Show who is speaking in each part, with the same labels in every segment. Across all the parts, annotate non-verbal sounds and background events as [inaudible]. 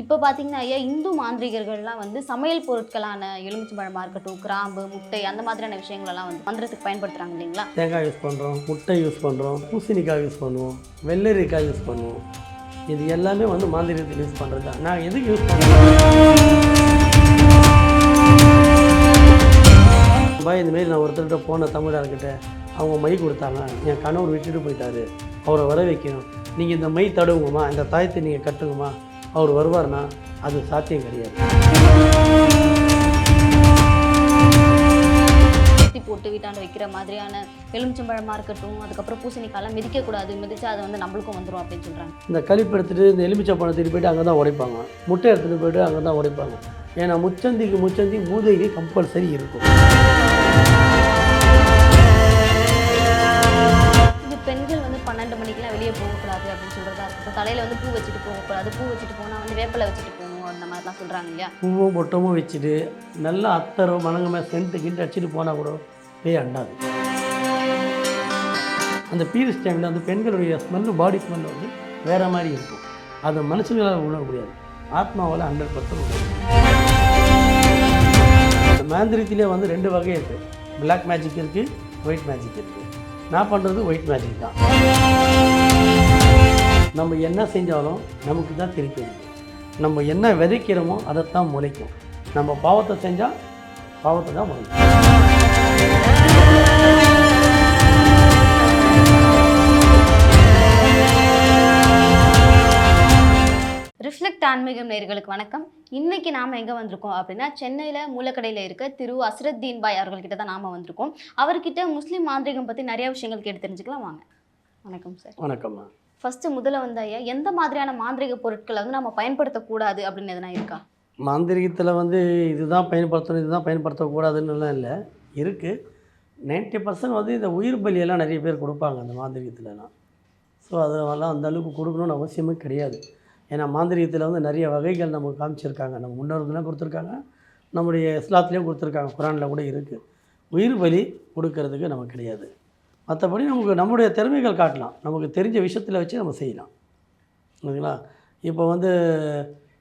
Speaker 1: இப்போ பார்த்தீங்கன்னா ஐயா இந்து மாந்திரிகர்கள்லாம் வந்து சமையல் பொருட்களான எலுமிச்சம்பழமாக இருக்கட்டும் கிராம்பு முட்டை அந்த மாதிரியான விஷயங்களெல்லாம் வந்து மந்திரத்துக்கு பயன்படுத்துகிறாங்க இல்லைங்களா?
Speaker 2: தேங்காய் யூஸ் பண்ணுறோம் முட்டை யூஸ் பண்ணுறோம் பூசணிக்காய் யூஸ் பண்ணுவோம் வெள்ளரிக்காய் யூஸ் பண்ணுவோம். இது எல்லாமே வந்து மாந்திரியத்தில் யூஸ் பண்ணுறது தான். நான் எதுக்கு யூஸ் பண்ணுறேன் பாய் இந்தமாரி நான் ஒருத்தர்கிட்ட போன தமிழர்கிட்ட அவங்க மை கொடுத்தாங்க. என் கணவர் விட்டுட்டு போயிட்டாரு. அவரை வர வைக்கணும். நீங்கள் இந்த மை தடுவுங்கம்மா இந்த தாயத்தை நீங்கள் கட்டுங்கம்மா. அவர் வருவார்னா அது சாத்தியம் கிடையாது.
Speaker 1: போட்டு வீட்டாண்ட வைக்கிற மாதிரியான எலுமிச்சம்பழமாக இருக்கட்டும் அதுக்கப்புறம் பூசணிக்காயெல்லாம் மிதிக்கக்கூடாது மிதிச்சா அது வந்து நம்மளுக்கும் வந்துடும் அப்படின்னு சொல்கிறாங்க
Speaker 2: இந்த கழிப்பு எடுத்துகிட்டு இந்த எலுமிச்சை பழம் தூக்கிட்டு போயிட்டு அங்கே தான் உடைப்பாங்க. முட்டை எடுத்துகிட்டு போயிட்டு அங்கே தான் உடைப்பாங்க. ஏன்னா முச்சந்திக்கு முச்சந்தி மூதைக்கு கம்பல்சரி இருக்கும்.
Speaker 1: தலையில் வந்து பூ வச்சுட்டு போகக்கூடாது பூ வச்சுட்டு போனால் வந்து வேப்பிலை வச்சுட்டு போகணும் அந்த மாதிரிலாம் சொல்கிறாங்க இல்லையா?
Speaker 2: பூவும் பொட்டமும் வச்சுட்டு நல்லா அத்தரோ மணங்கமே சென்ட்டு கிண்டு அடிச்சுட்டு போனால் கூட பேய் அண்டாது. அந்த பீரியட்ஸ் டைமில் அந்த பெண்களுடைய ஸ்மெல்லு பாடி ஸ்மெல் வந்து வேறு மாதிரி இருக்கும். அதை மனுஷங்களால் உணர முடியாது. ஆத்மாவால் ஹண்ட்ரட் பர்சன்ட் உணரும் இந்த வந்து ரெண்டு வகை இருக்குது பிளாக் மேஜிக் இருக்குது ஒயிட் மேஜிக் இருக்குது நான் பண்ணுறது ஒயிட் மேஜிக் தான். நம்ம என்ன செஞ்சாலும் நமக்கு தான் திருப்பி அடிக்கும். நம்ம என்ன விதைக்கிறோமோ அதைத்தான் முளைக்கும். நம்ம பாவத்தை செஞ்சால் பாவத்தை தான் முளைக்கும்.
Speaker 1: ரிஃப்ளெக்ட் ஆன்மீகம் நேயர்களுக்கு வணக்கம். இன்னைக்கு நாம எங்க வந்திருக்கோம் அப்படின்னா சென்னையில மூலக்கடையில இருக்க திரு அஸ்ரத்தீன் பாய் அவர்கள்கிட்ட தான் நாம வந்திருக்கோம். அவர்கிட்ட முஸ்லீம் மாந்திரிகம் பத்தி நிறைய விஷயங்கள் கேட்டு தெரிஞ்சுக்கலாம். வாங்க. வணக்கம் சார்.
Speaker 2: வணக்கம்மா
Speaker 1: ஃபர்ஸ்ட் முதல்ல வந்து ஐயா எந்த மாதிரியான மாந்திரிக பொருட்களை வந்து நம்ம பயன்படுத்தக்கூடாது அப்படின்னு எதனா இருக்கா?
Speaker 2: மாந்திரிகத்தில் வந்து இதுதான் பயன்படுத்தணும் இதுதான் பயன்படுத்தக்கூடாதுன்னுலாம் இல்லை. இருக்குது நைன்ட்டி பர்சன்ட் வந்து இந்த உயிர் பலியெல்லாம் நிறைய பேர் கொடுப்பாங்க அந்த மாந்திரிகத்துலலாம். ஸோ அதெல்லாம் அந்த அளவுக்கு கொடுக்கணும்னு அவசியமே கிடையாது. ஏன்னா மாந்திரிகத்தில் வந்து நிறைய வகைகள் நமக்கு காமிச்சிருக்காங்க. நம்ம முன்னோர்கள்லாம் கொடுத்துருக்காங்க. நம்முடைய இஸ்லாத்துலேயும் கொடுத்துருக்காங்க. குரானில் கூட இருக்குது உயிர் பலி கொடுக்கறதுக்கு நமக்கு கிடையாது. மற்றபடி நமக்கு நம்முடைய திறமைகள் காட்டலாம். நமக்கு தெரிஞ்ச விஷயத்தில் வச்சு நம்ம செய்யலாம். ஓகேங்களா இப்போ வந்து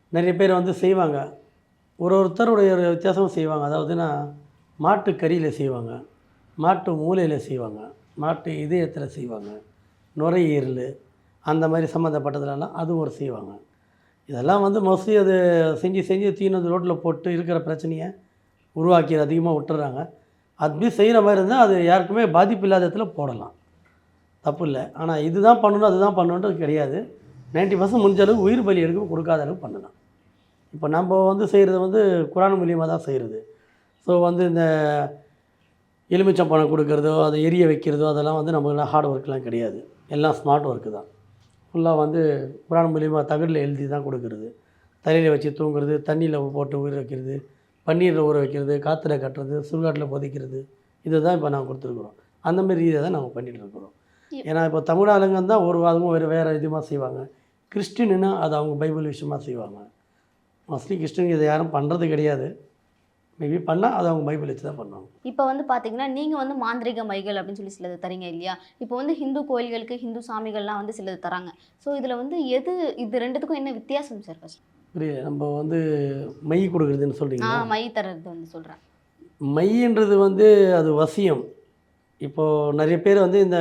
Speaker 2: நிறைய பேர் வந்து செய்வாங்க. ஒரு ஒருத்தருடைய ஒரு வித்தியாசமும் செய்வாங்க. அதாவதுன்னா மாட்டு கறியில் செய்வாங்க. மாட்டு மூலையில் செய்வாங்க. மாட்டு இதயத்தில் செய்வாங்க. நுரையீரல் அந்த மாதிரி சம்மந்தப்பட்டதுலலாம் அது ஒரு செய்வாங்க. இதெல்லாம் வந்து மோஸ்ட்லி அது செஞ்சு செஞ்சு தீனது ரோட்டில் போட்டு இருக்கிற பிரச்சனையை உருவாக்கி அதிகமாக விட்டுறாங்க. அப்படி செய்கிற மாதிரி இருந்தால் அது யாருக்குமே பாதிப்பு இல்லாத இடத்துல போடலாம். தப்பு இல்லை. ஆனால் இதுதான் பண்ணணும் அதுதான் பண்ணணுன்றது கிடையாது. நைன்ட்டி பர்சன்ட் முடிஞ்ச அளவுக்கு உயிர் பலி எடுக்க கொடுக்காத அளவுக்கு பண்ணலாம். இப்போ நம்ம வந்து செய்கிறது வந்து குரான் மூலியமாக தான் செய்கிறது. ஸோ வந்து இந்த எலுமிச்சம்பழம் கொடுக்கறதோ அதை எரிய வைக்கிறதோ அதெல்லாம் வந்து நம்மளாம் ஹார்ட் ஒர்க்லாம் கிடையாது. எல்லாம் ஸ்மார்ட் ஒர்க்கு தான். ஃபுல்லாக வந்து குரான் மூலியமாக தகடில் எழுதி தான் கொடுக்கறது. தலையில் வச்சு தூங்குறது தண்ணியில் போட்டு உயிர் வைக்கிறது. பன்னீரில் ஊற வைக்கிறது காற்றுல கட்டுறது சுடுகாட்டில் புதைக்கிறது இதை தான் இப்போ நாங்கள் கொடுத்துருக்குறோம். அந்த மாதிரி இதை தான் நாங்கள் பண்ணிகிட்டு இருக்கிறோம். ஏன்னா இப்போ தமிழ் ஆளுங்க தான் ஒரு வாதமும் வேறு வேறு விதமாக செய்வாங்க. கிறிஸ்டின்னா அது அவங்க பைபிள் விஷயமா செய்வாங்க. மோஸ்ட்லி கிறிஸ்டின் இதை யாரும் பண்ணுறது கிடையாது. மேபி பண்ணால் அது அவங்க பைபிள் வச்சு தான் பண்ணுவாங்க.
Speaker 1: இப்போ வந்து பாத்தீங்கன்னா நீங்க வந்து மாந்திரிக மைகள் அப்படின்னு சொல்லி சிலது தரீங்க இல்லையா? இப்போ வந்து ஹிந்து கோயில்களுக்கு ஹிந்து சாமிகள்லாம் வந்து சிலது தராங்க. ஸோ இதுல வந்து எது இது ரெண்டுத்துக்கும் என்ன வித்தியாசம் சார் ஃபர்ஸ்ட்
Speaker 2: புரியல நம்ம வந்து மை கொடுக்குறதுன்னு சொல்கிறீங்க
Speaker 1: மை தர்றது வந்து சொல்றேன்.
Speaker 2: மைன்றது வந்து அது வசியம். இப்போது நிறைய பேர் வந்து இந்த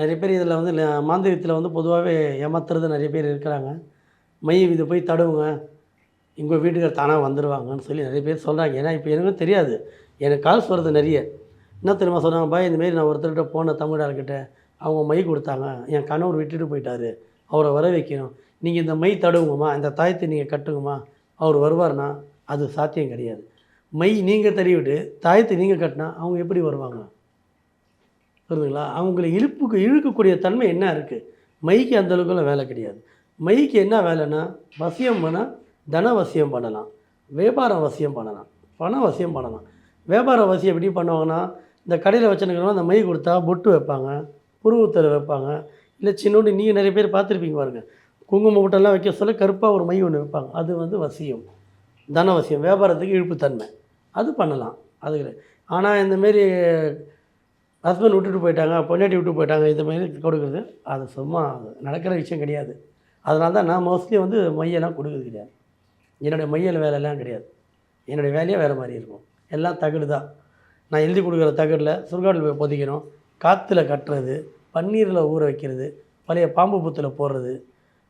Speaker 2: நிறைய பேர் இதில் வந்து மாந்திரியத்தில் வந்து பொதுவாகவே ஏமாத்துறது நிறைய பேர் இருக்கிறாங்க. மை இதை போய் தடுவுங்க உங்கள் வீட்டுக்கு தானாக வந்துடுவாங்கன்னு சொல்லி நிறைய பேர் சொல்கிறாங்க ஏன்னா இப்போ எனக்கும் தெரியாது. எனக்கு கால்ஸ் வருது நிறைய. என்ன தெரியுமா சொன்னாங்க? பாய் இந்தமாரி நான் ஒருத்தர்கிட்ட போன தமிழர்கிட்ட அவங்க மை கொடுத்தாங்க. என் கணவர் விட்டுட்டு போயிட்டாரு. அவரை வர வைக்கணும். நீங்கள் இந்த மை தடுவுங்கம்மா இந்த தாயத்தை நீங்கள் கட்டுங்கம்மா அவர் வருவார்னா அது சாத்தியம் கிடையாது. மை நீங்கள் தறிவிட்டு தாயத்தை நீங்கள் கட்டினா அவங்க எப்படி வருவாங்க? புரியுதுங்களா அவங்களை இழுப்புக்கு இழுக்கக்கூடிய தன்மை என்ன இருக்குது மைக்கு அந்தளவுக்குலாம் வேலை கிடையாது. மைக்கு என்ன வேலைன்னா வசியம் பண்ணால் தன வசியம் பண்ணலாம். வியாபார வசியம் பண்ணலாம். பண வசியம் பண்ணலாம். வியாபார வசியம் எப்படி பண்ணுவாங்கன்னா இந்த கடையில் வச்சுருக்கிறவங்க அந்த மை கொடுத்தா பொட்டு வைப்பாங்க புருவத்தில் வைப்பாங்க. இல்லை சின்னோண்டு நீங்கள் நிறைய பேர் பார்த்துருப்பீங்க பாருங்கள் குங்குமம் பொட்டெல்லாம் வைக்க சொல்ல கருப்பாக ஒரு மை ஒன்று வைப்பாங்க. அது வந்து வசியம். தனவசியம் வியாபாரத்துக்கு இழுப்புத்தன்மை. அது பண்ணலாம். அது ஆனால் இந்தமாரி ஹஸ்பண்ட் விட்டுட்டு போயிட்டாங்க பொண்டாட்டி விட்டு போயிட்டாங்க இந்த மாதிரி கொடுக்குறது அது சும்மா அது நடக்கிற விஷயம் கிடையாது. அதனால தான் நான் மோஸ்ட்லி வந்து மையெல்லாம் கொடுக்குறது கிடையாது. என்னுடைய மையல் வேலையெல்லாம் கிடையாது. என்னுடைய வேலையே வேறு மாதிரி இருக்கும். எல்லாம் தகடு தான். நான் எழுதி கொடுக்குற தகடில் சுருகாட்டில் போய் பொதிக்கணும். காற்றுல கட்டுறது பன்னீரில் ஊற வைக்கிறது பழைய பாம்பு புத்தில் போடுறது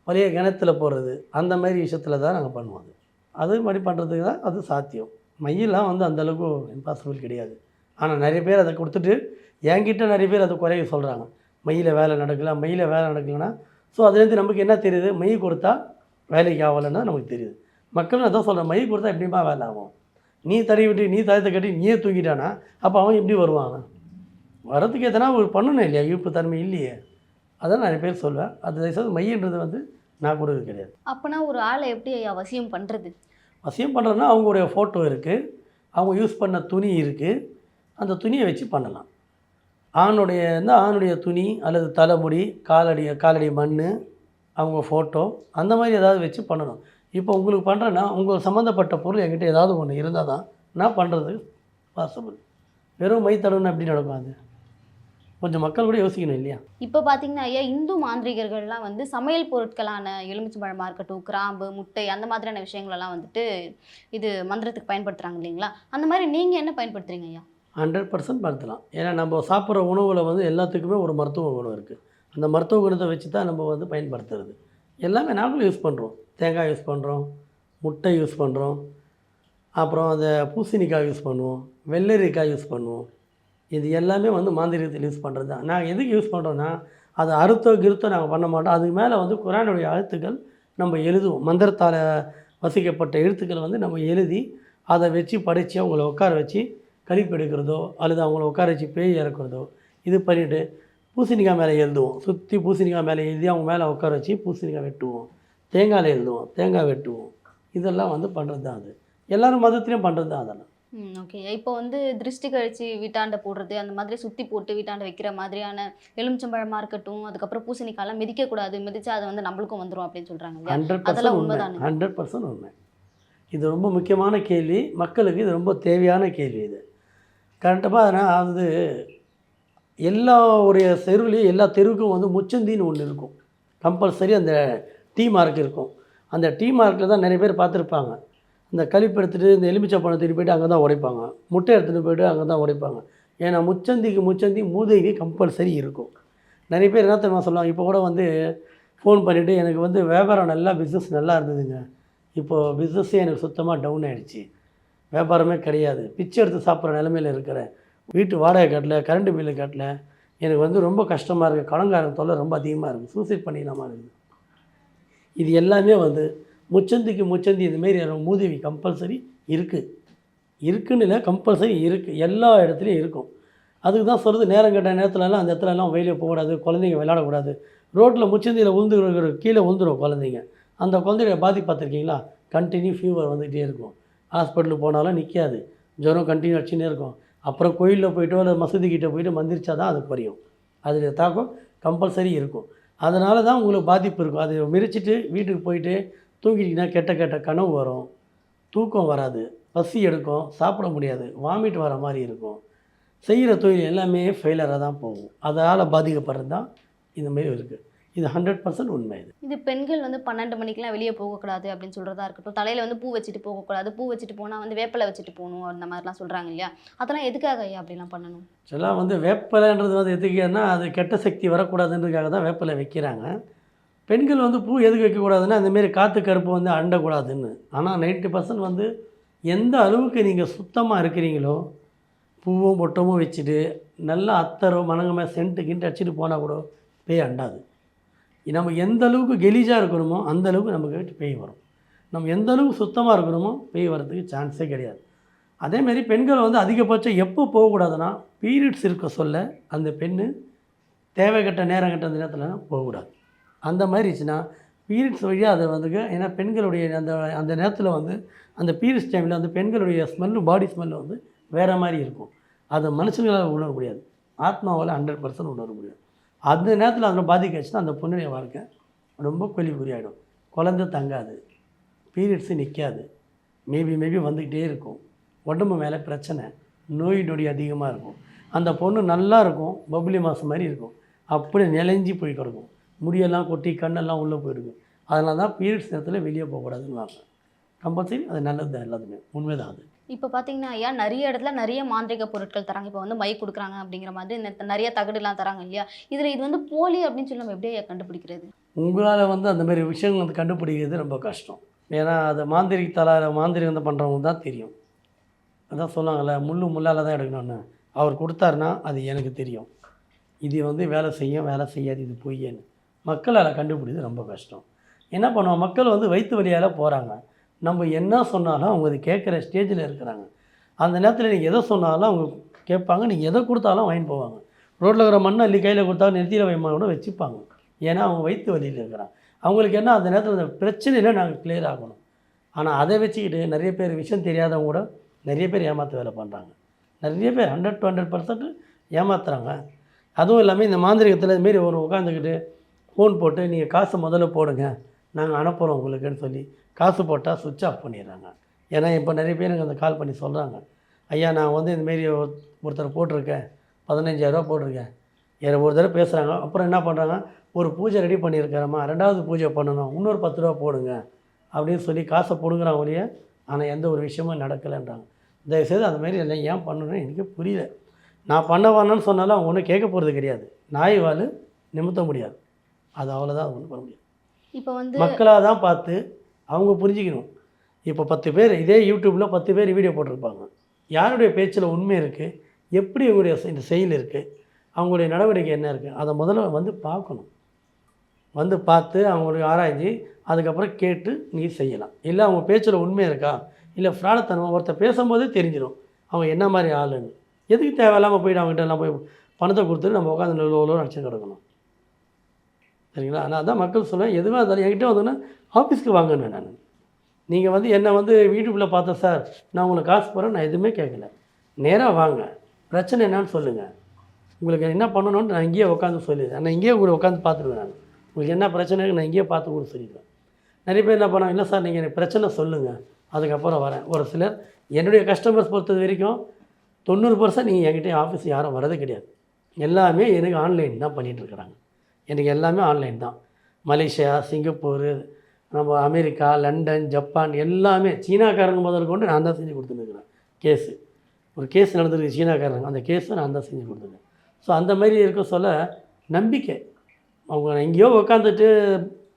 Speaker 2: பழைய கிணத்துல போடுறது அந்த மாதிரி விஷயத்தில் தான் நாங்கள் பண்ணுவோம் அது. அது மாதிரி பண்ணுறதுக்கு தான் அது சாத்தியம். மையெல்லாம் வந்து அந்தளவுக்கு இம்பாசிபிள் கிடையாது. ஆனால் நிறைய பேர் அதை கொடுத்துட்டு என்கிட்ட நிறைய பேர் அதை குறைய சொல்கிறாங்க மையில் வேலை நடக்கல மையில் வேலை நடக்கலைன்னா ஸோ அதுலேருந்து நமக்கு என்ன தெரியுது? மை கொடுத்தா வேலைக்கு ஆகலைன்னா நமக்கு தெரியுது. மக்களும் அதான் சொல்கிறேன் மை கொடுத்தா எப்படிமா வேலை ஆகும்? நீ தறி விட்டு நீ தயத்தை கட்டி நீயே தூங்கிட்டானா அப்போ அவன் எப்படி வருவான் அவன் வரதுக்கு எதனா ஒரு பண்ணணும் இல்லையா? ஈர்ப்பு தன்மை இல்லையே. அதான் நிறைய பேர் சொல்வேன் அது மையன்றது வந்து நான் கொடுக்குறது கிடையாது.
Speaker 1: அப்போனா ஒரு ஆளை எப்படி ஐயா வசியம் பண்ணுறது
Speaker 2: வசியம் பண்ணுறதுனா அவங்களுடைய ஃபோட்டோ இருக்குது அவங்க யூஸ் பண்ண துணி இருக்குது அந்த துணியை வச்சு பண்ணலாம். ஆணுடைய இந்த ஆணுடைய துணி அல்லது தலைமுடி காலடி காலடி மண் அவங்க ஃபோட்டோ அந்த மாதிரி ஏதாவது வச்சு பண்ணணும். இப்போ உங்களுக்கு பண்ணுறேன்னா உங்களுக்கு சம்மந்தப்பட்ட பொருள் என்கிட்ட ஏதாவது ஒன்று இருந்தால் தான் நான் பண்ணுறது பாசிபிள் வெறும் மை தடவுன்னு எப்படி நடக்கும் அது கொஞ்சம் மக்கள் கூட யோசிக்கணும் இல்லையா?
Speaker 1: இப்போ பார்த்தீங்கன்னா ஐயா இந்து மாந்திரிகர்கள்லாம் வந்து சமையல் பொருட்களான எலுமிச்சம்பழமாக இருக்கட்டும் கிராம்பு முட்டை அந்த மாதிரியான விஷயங்களெல்லாம் வந்துட்டு இது மந்திரத்துக்கு பயன்படுத்துகிறாங்க இல்லைங்களா? அந்த மாதிரி நீங்கள் என்ன பயன்படுத்துறீங்க ஐயா?
Speaker 2: ஹண்ட்ரட் பர்சன்ட் மருத்துவம் ஏன்னா நம்ம சாப்பிட்ற உணவில் வந்து எல்லாத்துக்குமே ஒரு மருத்துவ குணம் இருக்குது அந்த மருத்துவ குணத்தை வச்சு தான் நம்ம வந்து பயன்படுத்துறது. எல்லாமே நாங்களும் யூஸ் பண்ணுறோம் தேங்காய் யூஸ் பண்ணுறோம் முட்டை யூஸ் பண்ணுறோம் அப்புறம் அந்த பூசணிக்காய் யூஸ் பண்ணுவோம் வெள்ளரிக்காய் யூஸ் பண்ணுவோம். இது எல்லாமே வந்து மாந்திரிகத்தில் யூஸ் பண்ணுறது தான். நாங்கள் எதுக்கு யூஸ் பண்ணுறோன்னா அது அறுத்தோ கிருத்தோ நாங்கள் பண்ண மாட்டோம். அதுக்கு மேலே வந்து குரானுடைய எழுத்துக்கள் நம்ம எழுதுவோம். மந்திரத்தால் வசிக்கப்பட்ட எழுத்துக்களை வந்து நம்ம எழுதி அதை வச்சு படித்து அவங்கள உட்கார வச்சு கழிப்பு எடுக்கிறதோ அல்லது அவங்கள உட்கார வச்சு பேய் இறக்குறதோ இது பண்ணிவிட்டு பூசணிக்காய் மேலே எழுதுவோம். சுற்றி பூசணிக்காய் மேலே எழுதி அவங்க மேலே உட்கார வச்சு பூசணிக்காய் வெட்டுவோம். தேங்காயில் எழுதுவோம். தேங்காய் வெட்டுவோம். இதெல்லாம் வந்து பண்ணுறது தான் அது. எல்லோரும் மதத்துலேயும் பண்ணுறது தான் அதெல்லாம்.
Speaker 1: ஓகே இப்போ வந்து திருஷ்டி கழிச்சு வீட்டாண்ட போடுறது அந்த மாதிரி சுற்றி போட்டு வீட்டாண்ட வைக்கிற மாதிரியான எலுமிச்சம்பழமாக இருக்கட்டும் அதுக்கப்புறம் பூசணிக்காயெல்லாம் மிதிக்கக்கூடாது மிதிச்சா அது வந்து நம்மளுக்கும் வந்துடும் அப்படின்னு சொல்கிறாங்க அதெல்லாம் உண்மைதானே?
Speaker 2: ஹண்ட்ரட் பர்சன்ட் உண்மை. இது ரொம்ப முக்கியமான கேள்வி. மக்களுக்கு இது ரொம்ப தேவையான கேள்வி இது. கரெக்டாக அதனால் வந்து எல்லா உடைய தெருவுலேயும் எல்லா தெருவுக்கும் வந்து முச்சந்தின்னு ஒன்று இருக்கும். கம்பல்சரி அந்த டீ மார்க் இருக்கும். அந்த டீ மார்க்கில் தான் நிறைய பேர் பார்த்துருப்பாங்க. இந்த கழிப்பு எடுத்துகிட்டு இந்த எலுமிச்சை பழம் தூக்கி போயிட்டு அங்கே தான் உடைப்பாங்க. முட்டை எடுத்துகிட்டு போயிட்டு அங்கே தான் உடைப்பாங்க. ஏன்னா முச்சந்திக்கு முச்சந்தி மூதைக்கு கம்பல்சரி இருக்கும். நிறைய பேர் என்ன தெரியுமா சொல்லுவாங்க? இப்போ கூட வந்து ஃபோன் பண்ணிவிட்டு எனக்கு வந்து வியாபாரம் நல்லா பிஸ்னஸ் நல்லா இருந்ததுங்க. இப்போது பிஸ்னஸே எனக்கு சுத்தமாக டவுன் ஆகிடுச்சு வியாபாரமே கிடையாது. பிச்சை எடுத்து சாப்பிட்ற நிலமையில இருக்கிறேன். வீட்டு வாடகை கட்டல கரண்ட் பில்லு கட்டல. எனக்கு வந்து ரொம்ப கஷ்டமாக இருக்குது கடன்காரன் தொல்லை ரொம்ப அதிகமாக இருக்குது சூசைட் பண்ணிடலாமா இருக்குது இது எல்லாமே வந்து முச்சந்திக்கு முச்சந்தி இதுமாரி மூதேவி கம்பல்சரி இருக்குது இருக்குன்னு இல்லை கம்பல்சரி இருக்குது எல்லா இடத்துலையும் இருக்கும். அதுக்கு தான் சொல்கிறது நேரம் கட்ட நேரத்துலலாம் அந்த இடத்துலலாம் வெளியே போகக்கூடாது குழந்தைங்க விளையாடக்கூடாது. ரோட்டில் முச்சந்தியில் உழுந்துருக்கிற கீழே உழுந்துரும் குழந்தைங்க. அந்த குழந்தைய பாதி பார்த்துருக்கீங்களா கண்டினியூ ஃபீவர் வந்துகிட்டே இருக்கும். ஹாஸ்பிட்டலுக்கு போனாலும் நிற்காது ஜுரம் கண்டினியூ அடிச்சுனே இருக்கும். அப்புறம் கோயிலில் போயிட்டோ இல்லை மசூதிக்கிட்ட போயிட்டு மந்திரிச்சா தான் அது குறையும். அதில் தாக்கம் கம்பல்சரி இருக்கும். அதனால தான் உங்களுக்கு பாதிப்பு இருக்கும். அதை மிரிச்சிட்டு வீட்டுக்கு போயிட்டு தூங்கிட்டிங்கன்னா கெட்ட கெட்ட கனவு வரும். தூக்கம் வராது. பசி எடுக்கும். சாப்பிட முடியாது. வாமிட் வர மாதிரி இருக்கும். செய்கிற தொழில் எல்லாமே ஃபெயிலராக தான் போகும். அதனால் பாதிக்கப்படுறது தான் இந்த மாதிரி இருக்குது இது ஹண்ட்ரட் பர்சன்ட் உண்மை இது.
Speaker 1: இது பெண்கள் வந்து பன்னெண்டு மணிக்கெல்லாம் வெளியே போகக்கூடாது அப்படின்னு சொல்கிறதா இருக்கட்டும். தலையில் வந்து பூ வச்சுட்டு போகக்கூடாது. பூ வச்சுட்டு போனால் வந்து வேப்பிலை வச்சுட்டு போகணும் அந்த மாதிரிலாம் சொல்கிறாங்க இல்லையா? அதெல்லாம் எதுக்காக ஐயா அப்படிலாம் பண்ணணும்?
Speaker 2: ஆக்சுவலாக வந்து வேப்பிலைன்றது வந்து எதுக்குன்னா அது கெட்ட சக்தி வரக்கூடாதுன்றதுக்காக தான் வேப்பிலை வைக்கிறாங்க. பெண்கள் வந்து பூ எதுக்கு வைக்கக்கூடாதுன்னா அந்தமாரி காற்று கருப்பு வந்து அண்டக்கூடாதுன்னு. ஆனால் நைன்ட்டி பர்சன்ட் வந்து எந்த அளவுக்கு நீங்கள் சுத்தமாக இருக்கிறீங்களோ பூவும் பொட்டமும் வச்சுட்டு நல்லா அத்தரோ மணங்கமே சென்ட்டு கிண்டு அடிச்சுட்டு போனால் கூட பேய் அண்டாது. நம்ம எந்த அளவுக்கு கெலீஜாக இருக்கணுமோ அந்த அளவுக்கு நமக்கு வீட்டு பேய் வரும். நம்ம எந்த அளவுக்கு சுத்தமாக இருக்கணுமோ பேய் வர்றதுக்கு சான்ஸே கிடையாது. அதேமாரி பெண்கள் வந்து அதிகபட்சம் எப்போ போகக்கூடாதுன்னா பீரியட்ஸ் இருக்க சொல்ல அந்த பெண்ணு தேவைக்கட்ட நேரம் கட்ட அந்த நேரத்தில் போகக்கூடாது. அந்த மாதிரி இருந்துச்சுன்னா பீரியட்ஸ் வழியாக அதை வந்துங்க ஏன்னா பெண்களுடைய அந்த அந்த நேரத்தில் வந்து அந்த பீரியட்ஸ் டைமில் அந்த பெண்களுடைய ஸ்மெல்லு பாடி ஸ்மெல்லு வந்து வேறு மாதிரி இருக்கும். அதை மனுஷங்களால் உணர முடியாது. ஆத்மாவால் ஹண்ட்ரட் பர்சன்ட் உணர முடியாது. அந்த நேரத்தில் அதில் பாதிக்காச்சுன்னா அந்த பொண்ணுடைய வாழ்க்கை ரொம்ப கொல்லிபுரியாயிடும் குழந்தை தங்காது. பீரியட்ஸு நிற்காது மேபி மேபி வந்துக்கிட்டே இருக்கும். உடம்பு மேலே பிரச்சனை. நோய் நொடி அதிகமாக இருக்கும். அந்த பொண்ணு நல்லா இருக்கும். பப்ளி மாதம் மாதிரி இருக்கும். அப்படியே நெலைஞ்சி போய் கிடக்கும் முடியெல்லாம் கொட்டி கண்ணெல்லாம் உள்ளே போயிருக்கும் அதனால தான் பீரியட்ஸ் நேரத்தில் வெளியே போகக்கூடாதுன்னு கம்பல்சரி அது நல்லது தான் எல்லாத்துமே உண்மைதான் அது.
Speaker 1: இப்போ பார்த்தீங்கன்னா ஐயா நிறைய இடத்துல நிறைய மாந்திரிக பொருட்கள் தராங்க. இப்போ வந்து மை கொடுக்குறாங்க அப்படிங்கிற மாதிரி நிறைய தகடுலாம் தராங்க இல்லையா? இதில் இது வந்து போலி அப்படின்னு சொல்லி நம்ம எப்படி கண்டுபிடிக்கிறது?
Speaker 2: உங்களால் வந்து அந்த மாதிரி விஷயங்கள் வந்து கண்டுபிடிக்கிறது ரொம்ப கஷ்டம். ஏன்னா அது மாந்திரிக தலார மாந்திரிகம் வந்து பண்ணுறவங்க தான் தெரியும். அதான் சொல்லுவாங்கள்ல முள்ளு முள்ளால் தான் எடுக்கணும்னு. அவர் கொடுத்தாருன்னா அது எனக்கு தெரியும். இது வந்து வேலை செய்யும் வேலை செய்யாது இது பொய்யன்னு. மக்களால் கண்டுபிடிக்கிறது ரொம்ப கஷ்டம். என்ன பண்ணுவோம் மக்கள் வந்து வயிற்று வழியால் போகிறாங்க நம்ம என்ன சொன்னாலும் அவங்க அது கேட்குற ஸ்டேஜில் இருக்கிறாங்க. அந்த நேரத்தில் நீங்கள் எதை சொன்னாலும் அவங்க கேட்பாங்க. நீங்கள் எதை கொடுத்தாலும் வாங்கிட்டு போவாங்க. ரோட்டில் இருக்கிற மண்ணை அள்ளி கையில் கொடுத்தா நெத்தியில் வைமா கூட வச்சுப்பாங்க. ஏன்னா அவங்க வயிற்று வலியில் இருக்கிறாங்க. அவங்களுக்கு என்ன? அந்த நேரத்தில் அந்த பிரச்சனையில் நாங்கள் கிளியர் ஆகணும். ஆனால் அதை வச்சுக்கிட்டு நிறைய பேர் விஷயம் தெரியாதவங்க கூட நிறைய பேர் ஏமாற்ற வேலை பண்ணுறாங்க நிறைய பேர் ஹண்ட்ரட் டு ஹண்ட்ரட் பர்சன்ட் ஏமாத்துறாங்க. அதுவும் இல்லாமல் இந்த மாந்திரிகத்தில் இதுமாரி ஒரு உட்காந்துக்கிட்டு ஃபோன் போட்டு நீங்கள் காசு முதல்ல போடுங்க. நாங்கள் அனுப்புகிறோம் உங்களுக்குன்னு சொல்லி காசு போட்டால் சுவிட்ச் ஆஃப் பண்ணிடுறாங்க. ஏன்னா இப்போ நிறைய பேர் எனக்கு அந்த கால் பண்ணி சொல்கிறாங்க ஐயா நான் வந்து இதுமாரி ஒருத்தர் போட்டிருக்கேன். பதினஞ்சாயிரரூவா போட்டிருக்கேன். எனக்கு ஒரு தடவை பேசுகிறாங்க அப்புறம் என்ன பண்ணுறாங்க ஒரு பூஜை ரெடி பண்ணியிருக்கிறம்மா. ரெண்டாவது பூஜை பண்ணணும். இன்னொரு பத்து ரூபா போடுங்க. அப்படின்னு சொல்லி காசை பிடுங்குறாங்க ஒழிய ஆனால் எந்த ஒரு விஷயமும் நடக்கலைன்றாங்க. தயவுசெய்து அந்த மாதிரி எல்லாம் ஏன் பண்ணணும்னு எனக்கு புரியல. நான் பண்ண வேணாம்னு சொன்னாலும் அவங்க ஒன்றும் கேட்க போகிறது கிடையாது. நாய் வால் நிமித்த முடியாது. அது அவ்வளோதான் ஒன்றும் பண்ண முடியாது.
Speaker 1: இப்போ வந்து
Speaker 2: மக்களாக தான் பார்த்து அவங்க புரிஞ்சுக்கணும். இப்போ பத்து பேர் இதே யூடியூப்பில் பத்து பேர் வீடியோ போட்டிருப்பாங்க. யாருடைய பேச்சில் உண்மை இருக்குது எப்படி இவங்களுடைய இந்த செயல் இருக்குது அவங்களுடைய நடவடிக்கை என்ன இருக்குது அதை முதல்ல வந்து பார்க்கணும். வந்து பார்த்து அவங்களுக்கு ஆராய்ஞ்சு அதுக்கப்புறம் கேட்டு நீ செய்யலாம். இல்லை அவங்க பேச்சில் உண்மை இருக்கா? இல்லை ஃப்ராடத்தனம் ஒருத்தர் பேசும்போதே தெரிஞ்சிடும். அவங்க என்ன மாதிரி ஆளுன்னு. எதுக்கு தேவையில்லாமல் போயிட்டு அவங்ககிட்ட எல்லாம் போய் பணத்தை கொடுத்துட்டு நம்ம உட்காந்து லோ நடிச்சு கிடக்கணும். சரிங்களா? நான் அதான் மக்கள் சொல்லுவேன் எதுவாக இருந்தாலும் என்கிட்ட வந்தோன்னா ஆஃபீஸ்க்கு வாங்கணும் நான். நீங்கள் வந்து என்னை வந்து யூடியூப்பில் பார்த்தேன் சார் நான் உங்களுக்கு காசு போகிறேன் நான் எதுவுமே கேட்கல நேராக வாங்க. பிரச்சனை என்னன்னு சொல்லுங்கள் உங்களுக்கு என்ன பண்ணணும்னு நான் இங்கேயே உட்காந்து சொல்லிடுவேன் நான் இங்கேயே கூட உட்காந்து பார்த்துருவேன் நான். உங்களுக்கு என்ன பிரச்சனை நான் இங்கேயே பார்த்து கூட சொல்லிடுவேன். நிறைய பேர் என்ன பண்ணாங்க இல்லை சார் நீங்கள் எனக்கு பிரச்சனை சொல்லுங்கள் அதுக்கப்புறம் வரேன். ஒரு சிலர் என்னுடைய கஸ்டமர்ஸ் பொறுத்தது வரைக்கும் தொண்ணூறு பர்சன்ட் நீங்கள் என்கிட்ட ஆஃபீஸ் யாரும் வரது கிடையாது. எல்லாமே எனக்கு ஆன்லைன் தான் பண்ணிகிட்டு இன்றைக்கி எனக்கு எல்லாமே ஆன்லைன் தான். மலேசியா சிங்கப்பூர் நம்ம அமெரிக்கா லண்டன் ஜப்பான் எல்லாமே சீனாக்காரங்க முதல் கொண்டு நான் தான் செஞ்சு கொடுத்துருக்குறேன். கேஸு. ஒரு கேஸ் நடந்திருக்கு சீனாக்காரங்க. அந்த கேஸை நான் தான் செஞ்சு கொடுத்துருக்கேன். ஸோ அந்த மாதிரி இருக்க சொல்ல நம்பிக்கை. அவங்க நான் எங்கேயோ உட்காந்துட்டு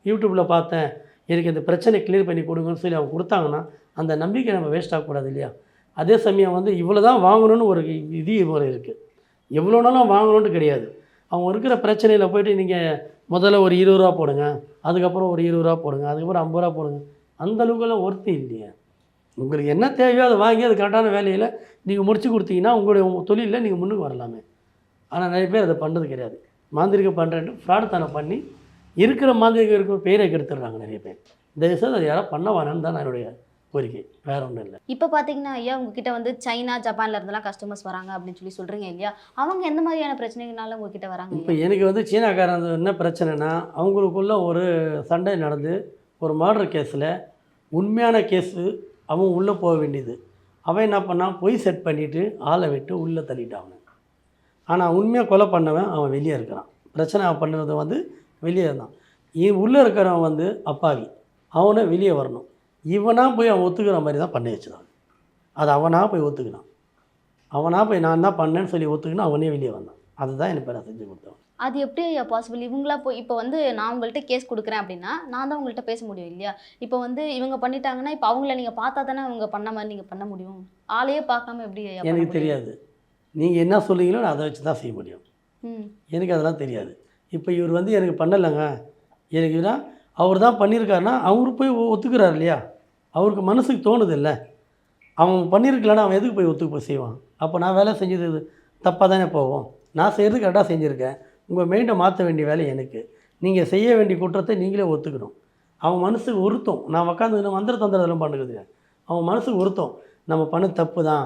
Speaker 2: யூடியூப்பில் பார்த்தேன். எனக்கு இந்த பிரச்சனை கிளியர் பண்ணி கொடுங்கன்னு சொல்லி அவங்க கொடுத்தாங்கன்னா அந்த நம்பிக்கை நம்ம வேஸ்ட் ஆகக்கூடாது இல்லையா? அதே சமயம் வந்து இவ்வளோ தான் வாங்கணும்னு ஒரு விதி முறை இருக்குது எவ்வளோ நாளும் வாங்கணும்னு கிடையாது. அவங்க இருக்கிற பிரச்சனையில் போயிட்டு நீங்கள் முதல்ல ஒரு இருபது ரூபா போடுங்க அதுக்கப்புறம் ஒரு இருபது ரூபா போடுங்க அதுக்கப்புறம் ஐம்பது ரூபா போடுங்க. அந்தளவுக்குலாம் ஒர்த்து இல்லையே. உங்களுக்கு என்ன தேவையோ அதை வாங்கி அது கரெக்டான வேலையில் நீங்கள் முடிச்சு கொடுத்தீங்கன்னா உங்களுடைய தொழிலில் நீங்கள் முன்னுக்கு வரலாமே. ஆனால் நிறைய பேர் அதை பண்ணுறது கிடையாது. மாந்திரிகம் பண்ணுறேன்ட்டு ஃப்ராடுத்தனை பண்ணி இருக்கிற மாந்திரிகம் இருக்கிற பேரை கெடுத்துடுறாங்க நிறைய பேர். தயவுசெய்து அதை யாராவது பண்ண வேணான்னு தான் என்னுடைய கோரிக்கை வேறு ஒன்றும் இல்லை.
Speaker 1: இப்போ பார்த்தீங்கன்னா ஐயா உங்ககிட்ட வந்து சைனா ஜப்பான்ல இருந்தெல்லாம் கஸ்டமர்ஸ் வராங்க அப்படின்னு சொல்லி சொல்றீங்க இல்லையா? அவங்க எந்த மாதிரியான பிரச்சனைகள்னால உங்ககிட்ட வராங்க
Speaker 2: இப்போ எனக்கு வந்து சீனாக்காரன் என்ன பிரச்சனைனா அவங்களுக்குள்ள ஒரு சண்டை நடந்து ஒரு மர்டர் கேஸில் உண்மையான கேஸு அவன் உள்ளே போக வேண்டியது. அவன் என்ன பண்ணான் பொய் செட் பண்ணிவிட்டு ஆளை விட்டு உள்ளே தள்ளிட்டான் ஆனால் உண்மையாக கொலை பண்ணவன் அவன் வெளியே இருக்கிறான். பிரச்சனை அவன் பண்ணுறது வந்து வெளியே இருந்தான். இ- உள்ளே இருக்கிறவன் வந்து அப்பாவி. அவனை வெளியே வரணும். இவனாக போய் அவன் ஒத்துக்கிற மாதிரி தான் பண்ணி வச்சுதான். அது அவனாக போய் ஒத்துக்கினான். அவனாக போய் நான் தான் பண்ணேன்னு சொல்லி ஒத்துக்கினா அவனே வெளியே வந்தான். அதுதான் எனக்கு பேரை செஞ்சு கொடுத்தவன்.
Speaker 1: அது எப்படி ஐயா பாசிபிள் இவங்களா போய் இப்போ வந்து நான் உங்கள்கிட்ட கேஸ் கொடுக்குறேன் அப்படின்னா நான் தான் உங்கள்கிட்ட பேச முடியும் இல்லையா? இப்போ வந்து இவங்க பண்ணிட்டாங்கன்னா இப்போ அவங்கள நீங்கள் பார்த்தா தானே அவங்க பண்ண மாதிரி நீங்கள் பண்ண முடியும்? ஆளையே பார்க்காம எப்படி ஐயா
Speaker 2: எனக்கு? தெரியாது. நீங்கள் என்ன சொல்லுவீங்களோ நான் அதை வச்சு தான் செய்ய முடியும்.
Speaker 1: ம்.
Speaker 2: எனக்கு அதெல்லாம் தெரியாது. இப்போ இவர் வந்து எனக்கு பண்ணலைங்க. எனக்கு அவர் தான் பண்ணியிருக்காருன்னா அவர் போய் ஒத்துக்கிறார் இல்லையா? அவருக்கு மனசுக்கு தோணுது இல்லை அவன் பண்ணியிருக்கலன்னா அவன் எதுக்கு போய் ஒத்துக்கு போய் செய்வான்? அப்போ நான் வேலை செஞ்சது தப்பாக தானே போவோம் நான் செய்கிறது கரெக்டாக செஞ்சுருக்கேன். உங்கள் மைண்டை மாற்ற வேண்டிய வேலை எனக்கு. நீங்கள் செய்ய வேண்டிய குற்றத்தை நீங்களே ஒத்துக்கணும். அவன் மனசுக்கு உறுத்தம். நான் உட்காந்து மந்திர தந்திரதெல்லாம் பண்ணுறது அவன் மனசுக்கு உறுத்தம். நம்ம பண்ண தப்பு தான்.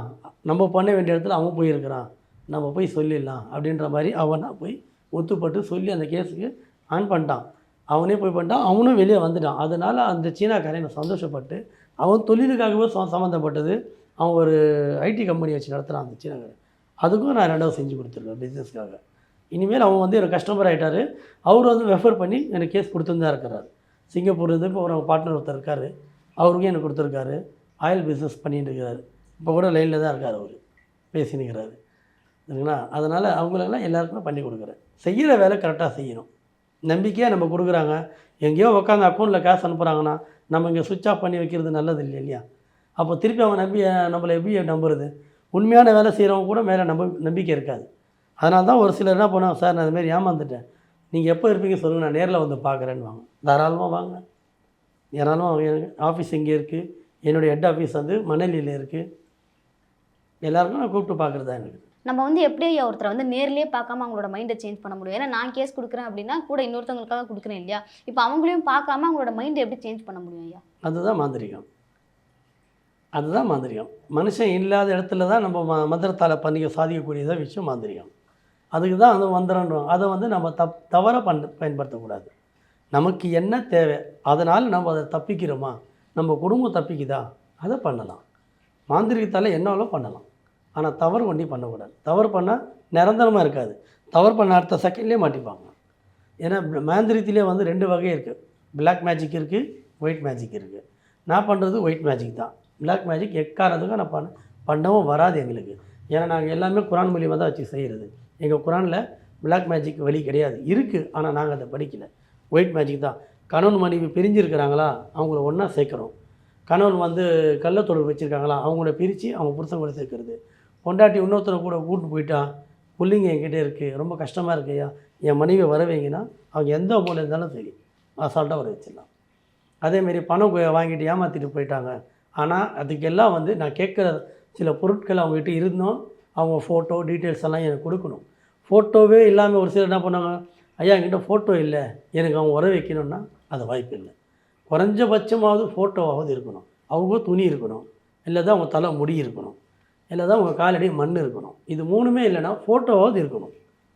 Speaker 2: நம்ம பண்ண வேண்டிய இடத்துல அவன் போயிருக்கிறான். நம்ம போய் சொல்லிடலாம் அப்படின்ற மாதிரி அவன் போய் ஒத்துப்பட்டு சொல்லி அந்த கேஸுக்கு ஆன் பண்ணிட்டான். அவனே போய் பண்ணிட்டான் அவனும் வெளியே வந்துட்டான். அதனால் அந்த சீனாக்காரன் நான் சந்தோஷப்பட்டு அவன் தொழிலுக்காகவே ச- சம்மந்தப்பட்டது அவன் ஒரு ஐடி கம்பெனி வச்சு நடத்துகிறான் அந்த சீனாக்காரன். அதுக்கும் நான் ரெண்டாவது செஞ்சு கொடுத்துருக்கேன் பிஸ்னஸ்க்காக இனிமேல் அவன் வந்து ஒரு கஸ்டமர் ஆகிட்டாரு அவர் வந்து ரெஃபர் பண்ணி எனக்கு கேஸ் கொடுத்துன்னு தான் இருக்கிறாரு சிங்கப்பூர் இருந்து இப்போ ஒரு பார்ட்னர் ஒருத்தர் இருக்கார். அவருக்கும் எனக்கு கொடுத்துருக்காரு. ஆயில் பிஸ்னஸ் பண்ணிட்டு இருக்கிறாரு இப்போ கூட லைனில் தான் இருக்கார் அவர். பேசினுக்கிறாரு சரிங்களா? அதனால் அவங்களெல்லாம் எல்லாருக்குமே பண்ணி கொடுக்குறேன். செய்கிற வேலை கரெக்டாக செய்யணும். நம்பிக்கையாக நம்ம கொடுக்குறாங்க. எங்கேயோ உட்காந்து அக்கௌண்ட்டில் காசு அனுப்புகிறாங்கன்னா நம்ம இங்கே சுவிட்ச் ஆஃப் பண்ணி வைக்கிறது நல்லது இல்லை இல்லையா? அப்போ திருப்பி அவங்க நம்பி நம்மளை எப்படி நம்புறது? உண்மையான வேலை செய்கிறவங்க கூட மேலே நம்ப நம்பிக்கை இருக்காது. அதனால தான் ஒரு சிலர் என்ன பண்ணுவாங்க சார் நான் அதுமாரி ஏமாந்துட்டேன். நீங்கள் எப்போ இருப்பீங்க சொல்லுங்கள் நான் நேரில் வந்து பார்க்குறேன்னு வாங்க. தாராளமாக வாங்க. ஏராளமாக எனக்கு ஆஃபீஸ் இங்கே இருக்குது என்னுடைய ஹெட் ஆஃபீஸ் வந்து மணலியில் இருக்குது எல்லாருக்கும் நான் கூப்பிட்டு பார்க்குறது தான் எனக்கு.
Speaker 1: நம்ம வந்து எப்படி ஒருத்தரை வந்து நேரிலேயே பார்க்காம அவங்களோட மைண்டை சேஞ்ச் பண்ண முடியும். ஏன்னா நான் கேஸ் கொடுக்குறேன் அப்படின்னா கூட இன்னொருத்தவங்களுக்காக கொடுக்குறேன் இல்லையா? இப்போ அவங்களையும் பார்க்காம அவங்களோட மைண்டை எப்படி சேஞ்ச் பண்ண முடியும் ஐயா?
Speaker 2: அதுதான் மாந்திரிகம். அதுதான் மாந்திரிகம். மனுஷன் இல்லாத இடத்துல தான் நம்ம ம மந்திரத்தால் பண்ணிக்க சாதிக்கக்கூடியதாக விஷயம் மாந்திரிகம். அதுக்கு தான் அது மந்திரன்றோம் அதை வந்து நம்ம தப் தவற பண் பயன்படுத்தக்கூடாது. நமக்கு என்ன தேவை அதனால் நம்ம அதை தப்பிக்கிறோமா? நம்ம குடும்பம் தப்பிக்குதா? அதை பண்ணலாம். மாந்திரிகத்தால் என்னாலும் பண்ணலாம்? ஆனால் தவறு ஒண்டி பண்ணக்கூடாது. தவறு பண்ணால் நிரந்தரமாக இருக்காது. தவறு பண்ண அடுத்த செகண்ட்லேயே மாட்டிப்பாங்க. ஏன்னா மாந்திரிகத்திலே வந்து ரெண்டு வகை இருக்குது பிளாக் மேஜிக் இருக்குது ஒயிட் மேஜிக் இருக்குது நான் பண்ணுறது ஒயிட் மேஜிக் தான். பிளாக் மேஜிக் எக்காரத்துக்கும் நான் பண்ண பண்ணவும் வராது எங்களுக்கு. ஏன்னா நாங்கள் எல்லாமே குரான் மூலியமாக தான் வச்சு செய்கிறது எங்கள் குரானில் பிளாக் மேஜிக் வழி கிடையாது. இருக்குது ஆனால் நாங்கள் அதை படிக்கலை. ஒயிட் மேஜிக் தான். கணவன் மனைவி பிரிஞ்சிருக்கிறாங்களா அவங்கள ஒன்றா சேர்க்குறோம். கணவன் வந்து கள்ளத்தொடர்பு வச்சுருக்காங்களா அவங்கள பிரித்து அவங்க புருஷன் கூட சேர்க்கறது. பொண்டாட்டி இன்னொருத்தரை கூட கூட்டு போயிட்டான் பிள்ளைங்க என்கிட்ட இருக்குது ரொம்ப கஷ்டமாக இருக்குய்யா என் மனைவி வரவைங்கன்னா அவங்க எந்த போல இருந்தாலும் சரி அசால்ட்டாக வர வச்சிடலாம். அதேமாரி பணம் வாங்கிட்டு ஏமாற்றிட்டு போயிட்டாங்க. ஆனால் அதுக்கெல்லாம் வந்து நான் கேட்குற சில பொருட்கள் அவங்ககிட்ட இருந்தோம். அவங்க ஃபோட்டோ டீட்டெயில்ஸ் எல்லாம் எனக்கு கொடுக்கணும். ஃபோட்டோவே இல்லாமல் ஒரு சிலர் என்ன பண்ணாங்க ஐயா என்கிட்ட ஃபோட்டோ இல்லை. எனக்கு அவங்க வர வைக்கணும்னா அது வாய்ப்பு இல்லை. குறைஞ்சபட்சமாவது ஃபோட்டோவாவது இருக்கணும். அவங்க துணி இருக்கணும். இல்லை தான் அவங்க தலை முடி இருக்கணும். இல்லை தான் உங்கள் காலடி மண் இருக்கணும். இது மூணுமே இல்லைன்னா ஃபோட்டோவாவது இருக்கணும்.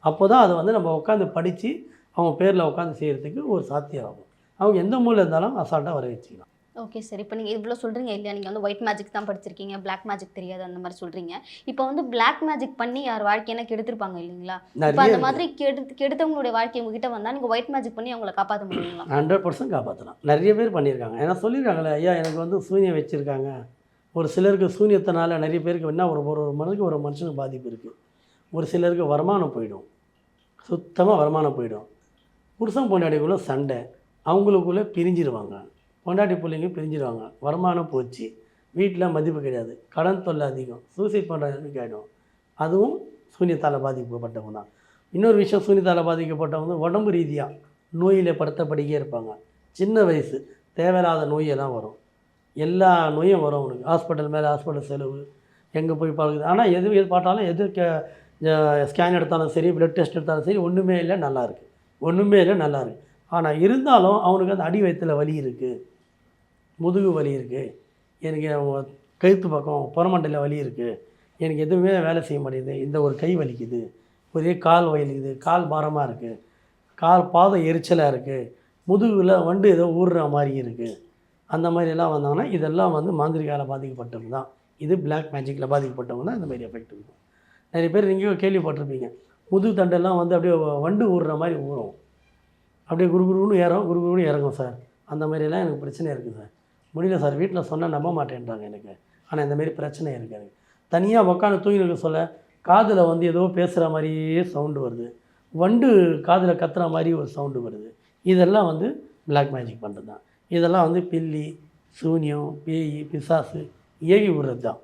Speaker 2: அப்போ தான் அதை வந்து நம்ம உட்காந்து படித்து அவங்க பேரில் உட்காந்து செய்கிறதுக்கு ஒரு சாத்தியம் ஆகும் அவங்க எந்த மூலையில் இருந்தாலும் அசால்ட்டாக வர வச்சுக்கலாம்.
Speaker 1: ஓகே சார் இப்போ நீங்கள் இவ்வளோ சொல்கிறீங்க இல்லையா? நீங்கள் வந்து ஒயிட் மேஜிக் தான் படிச்சிருக்கீங்க Black மேஜிக் தெரியாது அந்த மாதிரி சொல்கிறீங்க இப்போ வந்து Black மேஜிக் பண்ணி யார் வாழ்க்கையினா கெடுத்திருப்பாங்க இல்லைங்களா? இப்போ அந்த மாதிரி கெடுத்து கெடுத்தவங்களுடைய வாழ்க்கை உங்ககிட்ட வந்தால் நீங்கள் ஒயிட் மேஜிக் பண்ணி அவங்கள காப்பாற்ற முடியுங்களா?
Speaker 2: ஹண்ட்ரட் பர்சன்ட் காப்பாற்றலாம் நிறைய பேர் பண்ணியிருக்காங்க. ஏன்னா சொல்லியிருக்காங்களே ஐயா எனக்கு வந்து சூனியம் வச்சுருக்காங்க. ஒரு சிலருக்கு சூனியத்தினால நிறைய பேருக்கு என்ன ஒரு ஒரு ஒரு மனுக்கு ஒரு மனுஷனுக்கு பாதிப்பு இருக்குது ஒரு சிலருக்கு வருமானம் போயிடும். சுத்தமாக வருமானம் போயிடும். புருஷன் பொண்டாட்டிக்குள்ளே சண்டை. அவங்களுக்குள்ளே பிரிஞ்சிருவாங்க. பொண்டாட்டி பிள்ளைங்க பிரிஞ்சிருவாங்க. வருமானம் போச்சு. வீட்டில் மதிப்பு கிடையாது. கடன் தொல்லை அதிகம். சூசைட் பண்ணுறதுக்கு ஆகிடும் அதுவும் சூனியத்தால் பாதிக்கப்பட்டவங்க தான். இன்னொரு விஷயம் சூன்யத்தால் பாதிக்கப்பட்டவங்க உடம்பு ரீதியாக நோயில் படுத்தபடியே இருப்பாங்க. சின்ன வயசு. தேவையில்லாத நோயெல்லாம் வரும். எல்லா நோயும் வரும் அவனுக்கு ஹாஸ்பிட்டல் மேலே ஹாஸ்பிட்டல் செலவு எங்கே போய் பார்க்குது ஆனால் எது எது பார்த்தாலும் எது ஸ்கேன் எடுத்தாலும் சரி பிளட் டெஸ்ட் எடுத்தாலும் சரி ஒன்றுமே இல்லை நல்லாயிருக்கு ஒன்றுமே இல்லை நல்லாயிருக்கு ஆனால் இருந்தாலும் அவனுக்கு அந்த அடி வயத்தில் வலி இருக்குது முதுகு வலி இருக்குது எனக்கு கழுத்து பக்கம் புறமண்டையில் வலி இருக்குது எனக்கு எதுவுமே வேலை செய்ய மாட்டேங்குது. இந்த ஒரு கை வலிக்குது. ஒரே கால் வலிக்குது. கால் பாரமாக இருக்குது கால் பாதம் எரிச்சலாக இருக்குது முதுகில் வண்டு ஏதோ ஊறுற மாதிரி இருக்குது அந்த மாதிரிலாம் வந்தாங்கன்னா இதெல்லாம் வந்து மாந்திரிகால பாதிக்கப்பட்டவங்க தான். இது பிளாக் மேஜிக்கில் பாதிக்கப்பட்டவங்க தான் இந்த மாதிரி எஃபெக்ட் இருக்கும் நிறைய பேர் நீங்கள் கேள்விப்பட்டிருப்பீங்க. முதுகு தண்டெல்லாம் வந்து அப்படியே வண்டு ஊறுற மாதிரி ஊறும். அப்படியே குறுகுருன்னு ஏறும் குறுகுருன்னு இறங்கும் சார். அந்த மாதிரியெல்லாம் எனக்கு பிரச்சனை இருக்குது சார். முடியல சார் வீட்டில் சொன்னால் நம்ப மாட்டேன்றாங்க எனக்கு. ஆனால் இந்த மாதிரி பிரச்சனை இருக்காது தனியாக உக்காந்து தூங்கிட்டு சொல்ல காதில் வந்து ஏதோ பேசுகிற மாதிரியே சவுண்டு வருது. வண்டு காதில் கத்துற மாதிரி ஒரு சவுண்டு வருது. இதெல்லாம் வந்து பிளாக் மேஜிக் பண்ணுறது தான் இதெல்லாம் வந்து பில்லி சூனியம் பேய் பிசாசு ஏவி விடுறது தான்.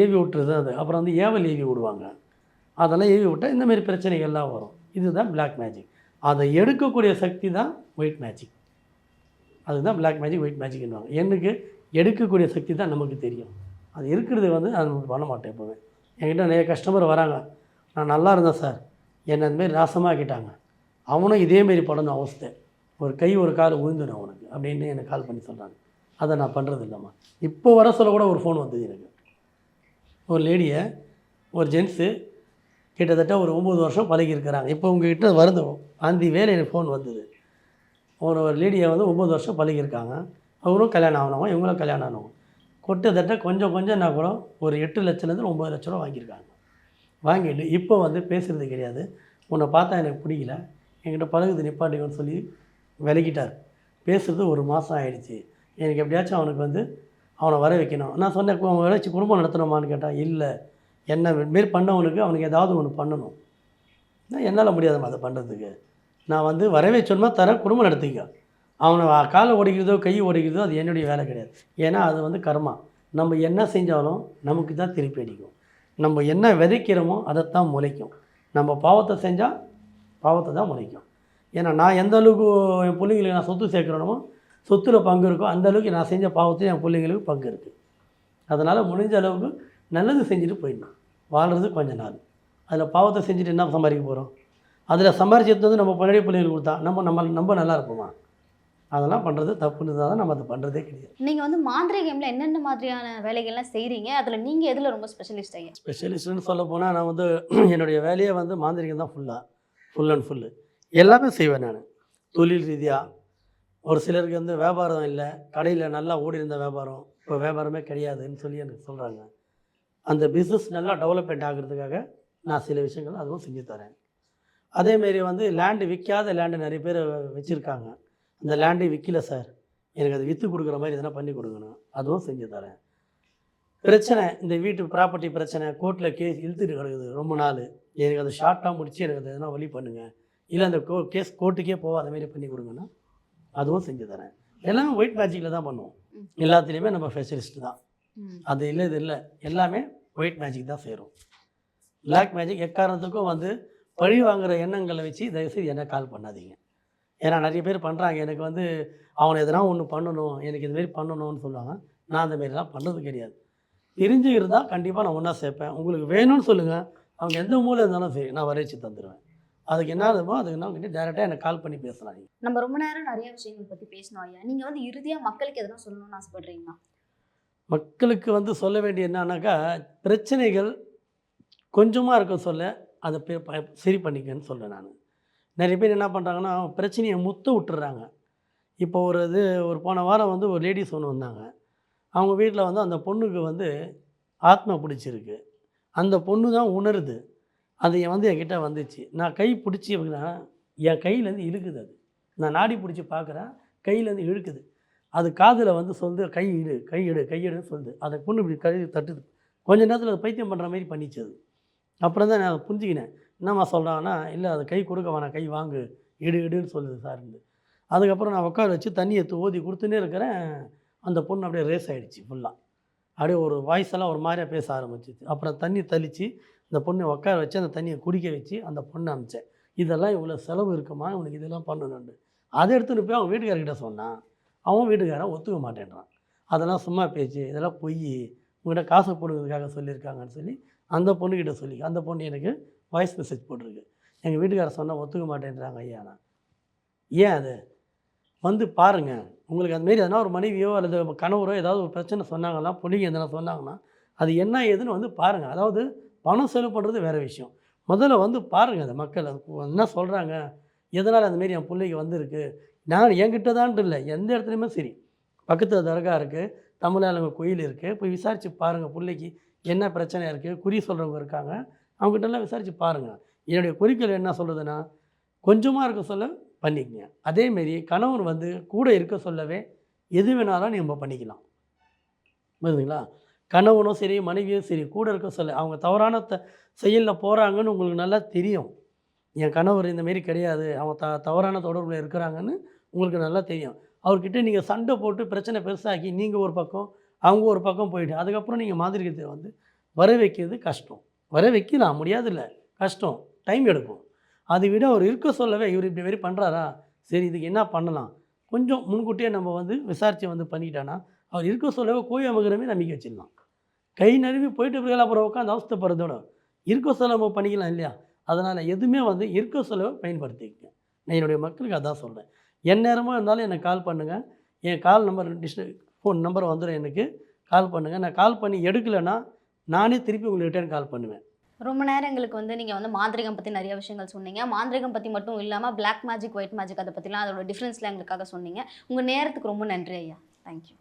Speaker 2: ஏவி விட்டுறது அது. அப்புறம் வந்து ஏவல் ஏவி விடுவாங்க. அதெல்லாம் ஏவி விட்டால் இந்தமாரி பிரச்சனைகள்லாம் வரும். இதுதான் பிளாக் மேஜிக் அதை எடுக்கக்கூடிய சக்தி தான் ஒயிட் மேஜிக் அதுதான் பிளாக் மேஜிக் ஒயிட் மேஜிக்னுவாங்க எனக்கு எடுக்கக்கூடிய சக்தி தான் நமக்கு தெரியும். அது இருக்கிறது வந்து நான் பண்ண மாட்டேன் எப்போவுமே. என்கிட்ட நிறைய கஸ்டமர் வராங்க. நான் நல்லா இருந்தேன் சார். என்னை இந்தமாரி நாசமாக்கிட்டாங்க அவனும் இதேமாரி படணும் அவஸ்தை. ஒரு கை ஒரு கால் உழுந்துடும் உனக்கு அப்படின்னு எனக்கு கால் பண்ணி சொல்கிறாங்க அதை நான் பண்ணுறது இல்லைம்மா. இப்போ வர சொல்ல கூட ஒரு ஃபோன் வந்தது எனக்கு. ஒரு லேடியை ஒரு ஜென்ஸு கிட்டத்தட்ட ஒரு ஒம்பது வருஷம் பழகி இருக்கிறாங்க. இப்போ உங்ககிட்ட வருது. ஆந்தி வேலை எனக்கு ஃபோன் வந்தது. ஒரு ஒரு லேடியை வந்து ஒம்பது வருஷம் பழகியிருக்காங்க அவரும் கல்யாணம் ஆகணும் இவங்களும் கல்யாணம் ஆனவங்க. கொட்டத்தட்ட கொஞ்சம் கொஞ்சம் நான் கூட ஒரு எட்டு லட்சத்துலேருந்து ஒம்பது லட்ச ரூபா வாங்கியிருக்காங்க. வாங்கிட்டு இப்போ வந்து பேசுகிறது கிடையாது. உன்னை பார்த்தா எனக்கு பிடிக்கல. என்கிட்ட பழகுது நிப்பாட்டிங்கன்னு சொல்லி விலகிட்டார். பேசுகிறது ஒரு மாதம் ஆயிடுச்சு. எனக்கு எப்படியாச்சும் அவனுக்கு வந்து அவனை வர வைக்கணும். நான் சொன்னேன் அவன் வச்சு குடும்பம் நடத்தணுமான்னு கேட்டால் இல்லை. என்ன மாரி பண்ணவனுக்கு அவனுக்கு ஏதாவது ஒன்று பண்ணணும். நான் என்னால் முடியாதம்மா அதை பண்ணுறதுக்கு நான் வந்து வரவே சொன்னால் தர குடும்பம் நடத்திக்க. அவனை காலை ஓடிக்கிறதோ கை ஒடிக்கிறதோ அது என்னுடைய வேலை கிடையாது. ஏன்னா அது வந்து கர்மா. நம்ம என்ன செஞ்சாலும் நமக்கு தான் திருப்பி அடிக்கும். நம்ம என்ன விதைக்கிறோமோ அதைத்தான் முளைக்கும். நம்ம பாவத்தை செஞ்சால் பாவத்தை தான் முளைக்கும். ஏன்னா நான் எந்த அளவுக்கு என் பிள்ளைங்களுக்கு நான் சொத்து சேர்க்குறேனோ சொத்துல பங்கு இருக்கோ அந்த அளவுக்கு நான் செஞ்ச பாவத்தையும் என் பிள்ளைங்களுக்கு பங்கு இருக்குது அதனால் முடிஞ்ச அளவுக்கு நல்லது செஞ்சுட்டு போயிடணும். வாழ்கிறது கொஞ்ச நாள். அதில் பாவத்தை செஞ்சுட்டு என்ன சம்பாதிக்க போகிறோம் அதில் சம்பாரிச்சது வந்து நம்ம பழைய பிள்ளைங்களுக்கு கொடுத்தா நம்ம நம்ம நம்ம நல்லா இருப்போமா? அதெல்லாம் பண்ணுறது தப்புன்னு தான் நம்ம அதை பண்ணுறதே கிடையாது.
Speaker 1: நீங்கள் வந்து மாந்திரிகம்ல என்னென்ன மாதிரியான வேலைகள்லாம் செய்கிறீங்க அதில் நீங்கள் எதில் ரொம்ப ஸ்பெஷலிஸ்ட் ஐயா
Speaker 2: ஸ்பெஷலிஸ்ட்டுன்னு சொல்ல போனால் நான் வந்து [clears throat] என்னுடைய வேலையே வந்து மாந்திரிகம் தான் ஃபுல்லாக ஃபுல் அண்ட் ஃபுல்லு எல்லாமே செய்வேன் நான். தொழில் ரீதியாக ஒரு சிலருக்கு வந்து வியாபாரம் இல்லை. கடையில் நல்லா ஓடி இருந்த வியாபாரம். இப்போ வியாபாரமே கிடையாதுன்னு சொல்லி எனக்கு சொல்கிறாங்க அந்த பிஸ்னஸ் நல்லா டெவலப்மெண்ட் ஆகிறதுக்காக நான் சில விஷயங்கள் அதுவும் செஞ்சு தரேன். அதேமாரி வந்து லேண்டு விற்காத லேண்டு நிறைய பேர் வச்சுருக்காங்க. அந்த லேண்டு விற்கல சார் எனக்கு அது விற்று கொடுக்குற மாதிரி எதனா பண்ணி கொடுக்கணும் அதுவும் செஞ்சு தரேன். பிரச்சனை இந்த வீட்டு ப்ராப்பர்ட்டி பிரச்சனை கோர்ட்டில் கேஸ் இழுத்துட்டு கிடக்குது ரொம்ப நாள். எனக்கு அதை ஷார்ட்டாக முடித்து எனக்கு அதை எதனா வழி பண்ணுங்கள் இல்லை அந்த கோ கேஸ் கோர்ட்டுக்கே போகாத மாதிரி பண்ணி கொடுங்கன்னா அதுவும் செஞ்சு தரேன். எல்லாமே ஒயிட் மேஜிக்கில் தான் பண்ணுவோம். எல்லாத்துலேயுமே நம்ம ஸ்பெஷலிஸ்ட் தான். அது இல்லை இது இல்லை. எல்லாமே ஒயிட் மேஜிக் தான் செய்கிறோம் பிளாக் மேஜிக் எக்காரணத்துக்கும் வந்து பழி வாங்குற எண்ணங்களை வச்சு தயவுசெய்து என்ன கால் பண்ணாதீங்க. ஏன்னா நிறைய பேர் பண்ணுறாங்க எனக்கு வந்து அவனை எதனா ஒன்று பண்ணணும் எனக்கு இதுமாரி பண்ணணும்னு சொல்லுவாங்க. நான் அந்த மாரிலாம் பண்ணுறது கிடையாது. தெரிஞ்சு இருந்தால் கண்டிப்பாக நான் ஒன்றா சேர்ப்பேன். உங்களுக்கு வேணும்னு சொல்லுங்கள் அவங்க எந்த மூலை இருந்தாலும் சரி நான் வரைச்சி தந்துடுவேன் அதுக்கு என்ன இருக்குமோ அதுக்கு நான் கிட்ட டேரெக்டாக எனக்கு கால் பண்ணி பேசலாம்
Speaker 1: நம்ம ரொம்ப நேரம் நிறைய விஷயங்கள் பற்றி பேசணும் ஐயா. நீங்கள் வந்து இறுதியாக மக்களுக்கு எதனா சொல்லணும்னு ஆசைப்படுறீங்களா?
Speaker 2: மக்களுக்கு வந்து சொல்ல வேண்டிய என்னன்னாக்கா பிரச்சனைகள் கொஞ்சமாக இருக்க சொல்ல அதை சரி பண்ணிக்கன்னு சொல்கிறேன் நான். நிறைய பேர் என்ன பண்ணுறாங்கன்னா பிரச்சனையை முத்த விட்டுறாங்க. இப்போ ஒரு இது ஒரு போன வாரம் வந்து ஒரு லேடிஸ் ஒன்று வந்தாங்க. அவங்க வீட்டில் வந்து அந்த பொண்ணுக்கு வந்து ஆத்மா பிடிச்சிருக்கு. அந்த பொண்ணு தான் உணருது. அது வந்து என்கிட்ட வந்துச்சு. நான் கை பிடிச்சி அப்படின்னா என் கையிலேருந்து இழுக்குது அது. நான் நாடி பிடிச்சி பார்க்குறேன் கையிலேருந்து இழுக்குது. அது காதில் வந்து சொல்லுது கை இடு கை இடு கையிடுன்னு சொல்லுது. அந்த பொண்ணு இப்படி கை தட்டுது. கொஞ்ச நேரத்தில் அது பைத்தியம் பண்ணுற மாதிரி பண்ணிச்சு அது. அப்புறம் தான் நான் புரிஞ்சுக்கினேன். என்னம்மா சொல்கிறாங்கன்னா இல்லை அது கை கொடுக்க வேணாம் கை வாங்கு இடு இடுன்னு சொல்லுது சார்ந்து அதுக்கப்புறம் நான் உட்கார வச்சு தண்ணியை எடுத்து ஊதி கொடுத்துனே இருக்கிறேன். அந்த பொண்ணு அப்படியே ரேஸ் ஆகிடுச்சு ஃபுல்லாக அப்படியே ஒரு வாய்ஸ் எல்லாம் ஒரு மாதிரியாக பேச ஆரம்பிச்சிச்சு. அப்புறம் தண்ணி தளித்து இந்த பொண்ணை உட்கார வச்சு அந்த தண்ணியை குடிக்க வச்சு அந்த பொண்ணை அனுப்பிச்சேன் இதெல்லாம் இவ்வளோ செலவு இருக்குமா? இவனுக்கு இதெல்லாம் பண்ணணுண்டு அதை எடுத்துகிட்டு போய் அவன் வீட்டுக்காரர்கிட்ட சொன்னான். அவன் வீட்டுக்காரன் ஒத்துக்க மாட்டேன்றான். அதெல்லாம் சும்மா பேச்சு இதெல்லாம் பொய். உங்கள்கிட்ட காசு போடுறதுக்காக சொல்லியிருக்காங்கன்னு சொல்லி அந்த பொண்ணுக்கிட்ட சொல்லி அந்த பொண்ணு எனக்கு வாய்ஸ் மெசேஜ் போட்டிருக்கு. எங்கள் வீட்டுக்காரர் சொன்னால் ஒத்துக்க மாட்டேன்றாங்க ஐயா நான் ஏன் அது? வந்து பாருங்கள் உங்களுக்கு அதுமாரி எதனா ஒரு மனைவியோ அல்லது கணவரோ ஏதாவது ஒரு பிரச்சனை சொன்னாங்கன்னா பொண்ணுங்க எதனா சொன்னாங்கன்னா அது என்ன ஏதுன்னு வந்து பாருங்கள் அதாவது பணம் செலவு பண்ணுறது வேறு விஷயம். முதல்ல வந்து பாருங்கள் அந்த மக்கள் என்ன சொல்கிறாங்க எதனால் அந்தமாரி என் பிள்ளைக்கு வந்திருக்கு? நான் என்கிட்ட தான் இல்லை எந்த இடத்துலையுமே சரி. பக்கத்தில் தர்கா இருக்குது தமிழாளுங்க கோயில் இருக்குது போய் விசாரித்து பாருங்கள் பிள்ளைக்கு என்ன பிரச்சனை இருக்குது குறி சொல்கிறவங்க இருக்காங்க அவங்ககிட்டலாம் விசாரித்து பாருங்கள் என்னுடைய குறிக்கோள் என்ன சொல்லுதுன்னா கொஞ்சமாக இருக்க சொல்ல பண்ணிக்கங்க. அதேமாரி கணவன் வந்து கூட இருக்க சொல்லவே எது வேணாலும் நம்ம பண்ணிக்கலாம். புரியுதுங்களா கணவனும் சரி மனைவியும் சரி கூட இருக்க சொல்ல அவங்க தவறான த செயலில் போகிறாங்கன்னு உங்களுக்கு நல்லா தெரியும். என் கணவர் இந்தமாரி கிடையாது அவங்க த தவறான தொடர்பில் இருக்கிறாங்கன்னு உங்களுக்கு நல்லா தெரியும். அவர்கிட்ட நீங்கள் சண்டை போட்டு பிரச்சனை பெருசாக்கி நீங்கள் ஒரு பக்கம் அவங்க ஒரு பக்கம் போயிட்டு அதுக்கப்புறம் நீங்கள் மாதிரிகத்தை வந்து வர வைக்கிறது கஷ்டம். வர வைக்கலாம் முடியாதுல்ல. கஷ்டம். டைம் எடுக்கும். அதை விட அவர் இருக்க சொல்லவே இவர் இப்படி மாரி பண்ணுறாரா சரி இதுக்கு என்ன பண்ணலாம்? கொஞ்சம் முன்கூட்டியே நம்ம வந்து விசாரித்து வந்து பண்ணிக்கிட்டானா அவர் இருக்க சொல்லவே கோயில் அமகிறமே நம்பிக்கை வச்சிடலாம். கை நழுவி போயிட்டு பிறகு அப்புறம் உட்காந்து அவஸ்தப்படுறதோட இருக்க செலவு நம்ம பண்ணிக்கலாம் இல்லையா? அதனால் எதுவுமே வந்து இருக்க செலவை பயன்படுத்திக்கங்க. நான் என்னுடைய மக்களுக்கு அதான் சொல்கிறேன் என் நேரமாக இருந்தாலும் எனக்கு கால் பண்ணுங்கள் என் கால் நம்பர் டிஸ்ட் ஃபோன் நம்பர் வந்துடும் எனக்கு. கால் பண்ணுங்கள் நான் கால் பண்ணி எடுக்கலைன்னா நானே திருப்பி உங்களுக்கு ரிட்டர்ன் கால் பண்ணுவேன்.
Speaker 1: ரொம்ப நேரம் எங்களுக்கு வந்து நீங்கள் வந்து மாந்திரிகம் பற்றி நிறைய விஷயங்கள் சொன்னீங்க. மாந்திரிகம் பற்றி மட்டும் இல்லாமல் பிளாக் மேஜிக் ஒயிட் மேஜிக் அதை பற்றிலாம் அதோட டிஃப்ரென்ஸ்லாம் எங்களுக்காக சொன்னீங்க. உங்கள் நேரத்துக்கு ரொம்ப நன்றி ஐயா. தேங்க்யூ